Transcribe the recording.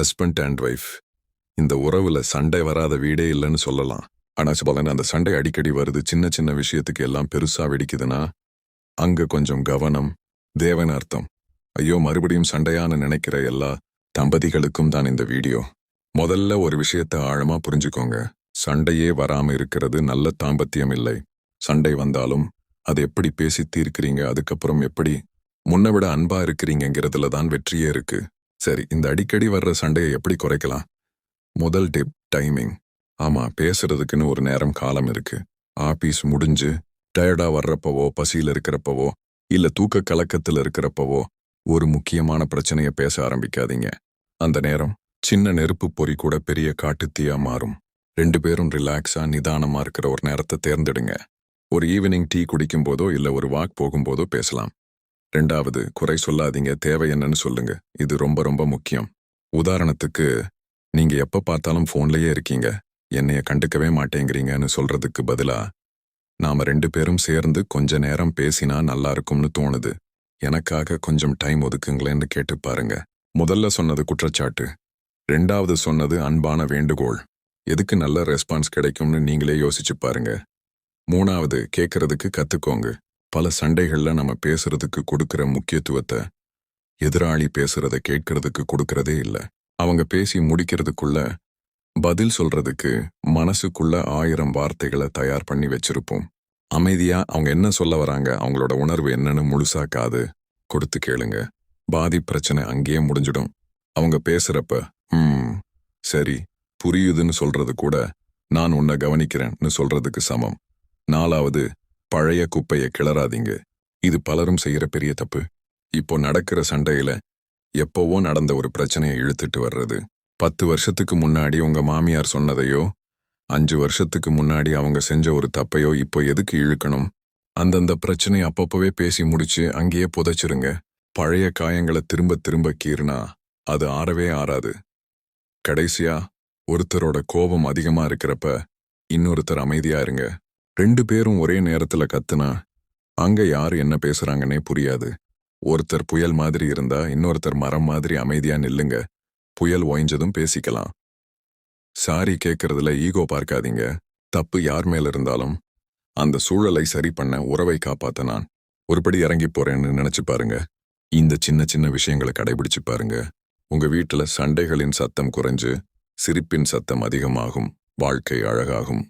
Husband and wife இந்த உறவுல சண்டை வராத வீடே இல்லைன்னு சொல்லலாம். ஆனா பலன் அந்த சண்டை அடிக்கடி வருது. சின்ன சின்ன விஷயத்துக்கு எல்லாம் பெருசா வெடிக்குதுன்னா அங்க கொஞ்சம் கவனம் தேவன் அர்த்தம் ஐயோ மறுபடியும் சண்டையான்னு நினைக்கிற எல்லா தம்பதிகளுக்கும் தான் இந்த வீடியோ. முதல்ல ஒரு விஷயத்த ஆழமா புரிஞ்சுக்கோங்க. சண்டையே வராம இருக்கிறது நல்ல தாம்பத்தியம் இல்லை. சண்டை வந்தாலும் அதை எப்படி பேசி தீர்க்கிறீங்க அதுக்கப்புறம் எப்படி முன்ன விட அன்பா இருக்கிறீங்கிறதுல தான் வெற்றியே இருக்கு. சரி இந்த அடிக்கடி வர்ற சண்டையை எப்படி குறைக்கலாம்? முதல் டிப் டைமிங் ஆமா பேசுறதுக்குன்னு ஒரு நேரம் காலம் இருக்கு. ஆபீஸ் முடிஞ்சு டயர்டா வர்றப்பவோ பசியில இருக்கிறப்பவோ இல்ல தூக்க கலக்கத்துல இருக்கிறப்பவோ ஒரு முக்கியமான பிரச்சனைய பேச ஆரம்பிக்காதீங்க. அந்த நேரம் சின்ன நெருப்பு பொறி கூட பெரிய காட்டுத்தீயா மாறும். ரெண்டு பேரும் ரிலாக்ஸா நிதானமா இருக்கிற ஒரு நேரத்தை தேர்ந்தெடுங்க. ஒரு ஈவினிங் டீ குடிக்கும்போதோ இல்ல ஒரு வாக் போகும்போதோ பேசலாம். ரெண்டாவது குறை சொல்லாதீங்க. தேவை என்னன்னு சொல்லுங்க. இது ரொம்ப ரொம்ப முக்கியம். உதாரணத்துக்கு நீங்க எப்ப பார்த்தாலும் போன்லயே இருக்கீங்க. என்னைய கண்டுக்கவே மாட்டேங்கிறீங்கன்னு சொல்றதுக்கு பதிலா நாம ரெண்டு பேரும் சேர்ந்து கொஞ்ச நேரம் பேசினா நல்லா இருக்கும்னு தோணுது. எனக்காக கொஞ்சம் டைம் ஒதுக்குங்களேன்னு கேட்டு பாருங்க. முதல்ல சொன்னது குற்றச்சாட்டு. ரெண்டாவது சொன்னது அன்பான வேண்டுகோள். எதுக்கு நல்ல ரெஸ்பான்ஸ் கிடைக்கும்னு நீங்களே யோசிச்சு பாருங்க. மூணாவது கேட்கறதுக்கு கத்துக்கோங்க. பல சண்டைகள்ல நம்ம பேசுறதுக்கு கொடுக்கிற முக்கியத்துவத்தை எதிராளி பேசுறத கேட்கறதுக்கு கொடுக்கறதே இல்லை. அவங்க பேசி முடிக்கிறதுக்குள்ள பதில் சொல்றதுக்கு மனசுக்குள்ள ஆயிரம் வார்த்தைகளை தயார் பண்ணி வச்சிருப்போம். அமைதியா அவங்க என்ன சொல்ல வராங்க அவங்களோட உணர்வு என்னன்னு முழுசா காது கொடுத்து கேளுங்க. பாதி பிரச்சனை அங்கேயே முடிஞ்சிடும். அவங்க பேசுறப்ப ம் சரி புரியுதுன்னு சொல்றது கூட நான் உன்னை கவனிக்கிறேன்னு சொல்றதுக்கு சமம். நாலாவது பழைய குப்பைய கிளறாதீங்க. இது பலரும் செய்யற பெரிய தப்பு. இப்போ நடக்கிற சண்டையில எப்பவோ நடந்த ஒரு பிரச்சனையை இழுத்துட்டு வர்றது. பத்து வருஷத்துக்கு முன்னாடி உங்க மாமியார் சொன்னதையோ அஞ்சு வருஷத்துக்கு முன்னாடி அவங்க செஞ்ச ஒரு தப்பையோ இப்போ எதுக்கு இழுக்கணும்? அந்தந்த பிரச்சனை அப்பப்பவே பேசி முடிச்சு அங்கேயே புதைச்சிருங்க. பழைய காயங்களை திரும்ப திரும்ப கீறினா அது ஆறவே ஆறாது. கடைசியா ஒருத்தரோட கோபம் அதிகமா இருக்கிறப்ப இன்னொருத்தர் அமைதியா இருங்க. ரெண்டு பேரும் ஒரே நேரத்துல கத்துனா அங்க யாரு என்ன பேசுறாங்கன்னே புரியாது. ஒருத்தர் புயல் மாதிரி இருந்தா இன்னொருத்தர் மரம் மாதிரி அமைதியா நில்லுங்க. புயல் ஓய்ஞ்சதும் பேசிக்கலாம். சாரி கேட்கறதுல ஈகோ பார்க்காதீங்க. தப்பு யார் மேல இருந்தாலும் அந்த சூழலை சரி பண்ண உறவை காப்பாத்த நான். ஒருபடி இறங்கி போறேன்னு நினைச்சு பாருங்க. இந்த சின்ன சின்ன விஷயங்களை கடைபிடிச்சு பாருங்க. உங்க வீட்டுல சண்டைகளின் சத்தம் குறைஞ்சு சிரிப்பின் சத்தம் அதிகமாகும் வாழ்க்கை அழகாகும்.